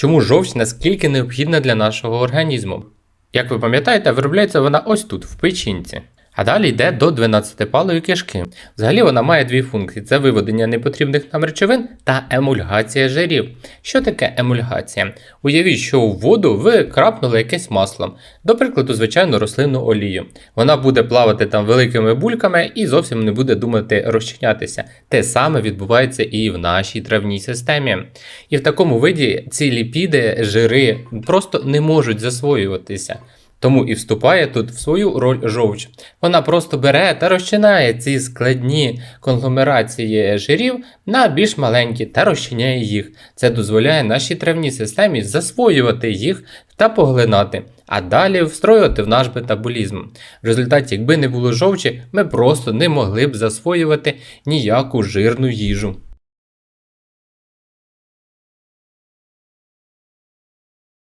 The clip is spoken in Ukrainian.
Чому жовч наскільки необхідна для нашого організму? Як ви пам'ятаєте, виробляється вона ось тут, в печінці. А далі йде до 12-палої кишки. Взагалі вона має дві функції: це виведення непотрібних нам речовин та емульгація жирів. Що таке емульгація? Уявіть, що у воду ви крапнули якесь масло, до прикладу, звичайну рослинну олію. Вона буде плавати там великими бульками і зовсім не буде думати розчинятися. Те саме відбувається і в нашій травній системі. І в такому виді ці ліпіди, жири просто не можуть засвоюватися. Тому і вступає тут в свою роль жовч. Вона просто бере та розчиняє ці складні конгломерації жирів на більш маленькі та розчиняє їх. Це дозволяє нашій травній системі засвоювати їх та поглинати, а далі встроювати в наш метаболізм. В результаті, якби не було жовчі, ми просто не могли б засвоювати ніяку жирну їжу.